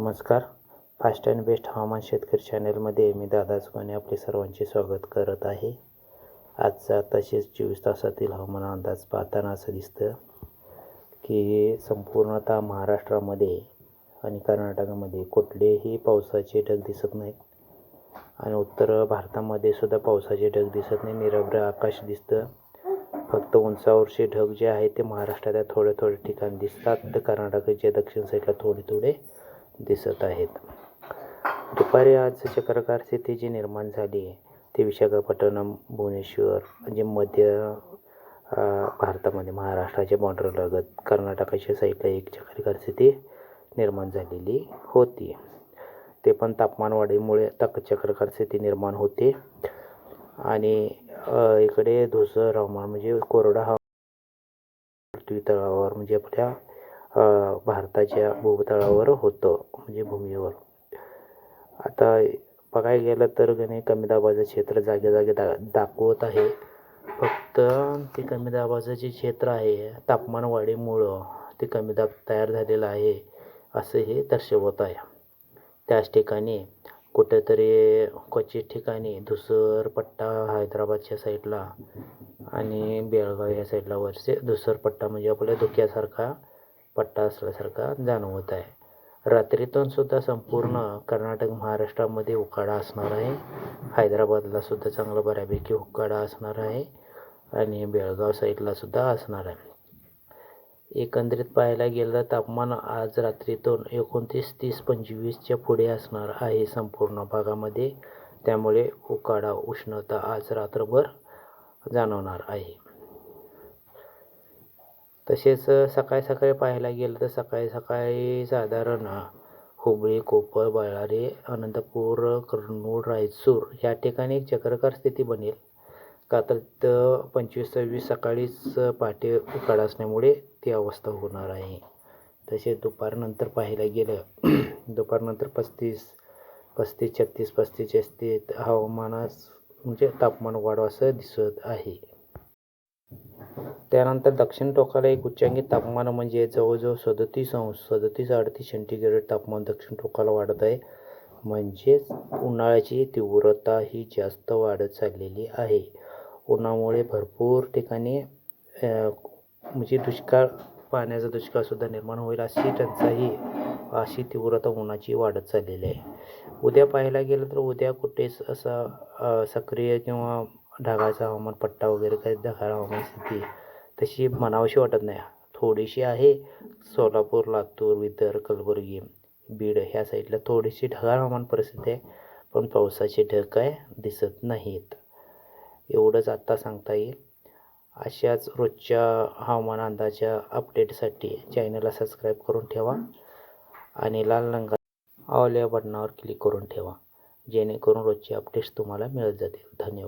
नमस्कार. Fast and best हवामान शेतकरी चॅनलमध्ये मी दादा सुकाने आपले सर्वांचे स्वागत करत आहे. आजचा तसेच चोवीस तासातील हवामान अंदाज पाहताना असं दिसतं की संपूर्णतः महाराष्ट्रामध्ये आणि कर्नाटकामध्ये कुठलेही पावसाचे ढग दिसत नाहीत. आणि उत्तर भारतामध्ये सुद्धा पावसाचे ढग दिसत नाही. निरभ्र आकाश दिसतं. फक्त उंचावरचे ढग जे आहेत ते महाराष्ट्राच्या थोड्या थोडे ठिकाणी दिसतात. तर कर्नाटकाच्या दक्षिण साईडला थोडे थोडे दिसत आहेत. दुपारी आज चक्रकार स्थिती जी निर्माण झाली. आहे ती विशाखापट्टणम भुवनेश्वर म्हणजे मध्य भारतामध्ये महाराष्ट्राच्या बॉर्डरलगत कर्नाटकाच्या साईडला एक चक्रकार स्थिती निर्माण झालेली होती. ते पण तापमानवाढीमुळे तक चक्राकार स्थिती निर्माण होते. आणि इकडे धुसर हवामान म्हणजे कोरडा हवा पृथ्वी तळावर म्हणजे आपल्या भारताच्या भूतळावर होतं म्हणजे भूमीवर. आता बघायला गेलं तर गणे कमी दाबाचं क्षेत्र जागे जागे दा दाखवत आहे. फक्त ते कमी दाबाचं जे क्षेत्र आहे तापमान वाढीमुळं ते कमी दाब तयार झालेलं आहे असं हे दर्शवत आहे. त्याच ठिकाणी कुठेतरी क्वचित ठिकाणी धुसर पट्टा हैदराबादच्या साईडला आणि बेळगाव या साईडला वरचे धुसर पट्टा म्हणजे आपल्या धुक्यासारखा पट्टा असल्यासारखा जाणवत आहे. रात्रीतून सुद्धा संपूर्ण कर्नाटक महाराष्ट्रामध्ये उकाडा असणार आहे. हैदराबादला सुद्धा चांगला बऱ्यापैकी उकाडा असणार आहे. आणि बेळगाव साईडला सुद्धा असणार आहे. एकंदरीत पाहायला गेलं तर तापमान आज रात्रीतून एकोणतीस तीस पंचवीसच्या पुढे असणार आहे संपूर्ण भागामध्ये. त्यामुळे उकाडा उष्णता आज रात्रभर जाणवणार आहे. तसेच सकाळी सकाळी पाहायला गेलं तर सकाळी सकाळी साधारण हुबळी कोपर बळारी अनंतपूर कर्नूल रायचूर या ठिकाणी एक चक्रकार स्थिती बनेल. का तर तर पंचवीस सव्वीस सकाळीच पहाटे उकाड असल्यामुळे ती अवस्था होणार आहे. तसेच दुपारनंतर पाहायला गेलं दुपारनंतर पस्तीस पस्तीस छत्तीस पस्तीस छत्तीस हवामानास म्हणजे तापमान वाढ असं दिसत आहे. त्यानंतर दक्षिण टोकाला एक उच्चांकी तापमान म्हणजे जवळजवळ सदतीस अंश सदतीस अडतीस सेंटीग्रेड तापमान दक्षिण टोकाला वाढत आहे. म्हणजेच उन्हाळ्याची तीव्रता ही जास्त वाढत चाललेली आहे. उन्हामुळे भरपूर ठिकाणी म्हणजे दुष्काळ पाण्याचा दुष्काळसुद्धा निर्माण होईल अशी टंचाई अशी तीव्रता उन्हाची वाढत चाललेली आहे. उद्या पाहायला गेलं तर उद्या कुठेच असा सक्रिय किंवा ढगाचा हवामान पट्टा वगैरे काही ढगाळ हवामान स्थिती तशी म्हणावीशी वाटत नाही. थोडीशी आहे सोलापूर लातूर विदर्भ कलबुर्गी बीड ह्या साईडला थोडीशी ढगाळ हवामान परिस्थिती आहे पण पावसाचे ढग काय दिसत नाहीत. एवढंच आत्ता सांगता येईल. अशाच रोजच्या हवामान अंदाजाच्या अपडेटसाठी चॅनलला सबस्क्राईब करून ठेवा आणि लाल रंगा ऑल या बटनावर क्लिक करून ठेवा जेणेकरून रोजचे अपडेट्स तुम्हाला मिळत जातील. धन्यवाद.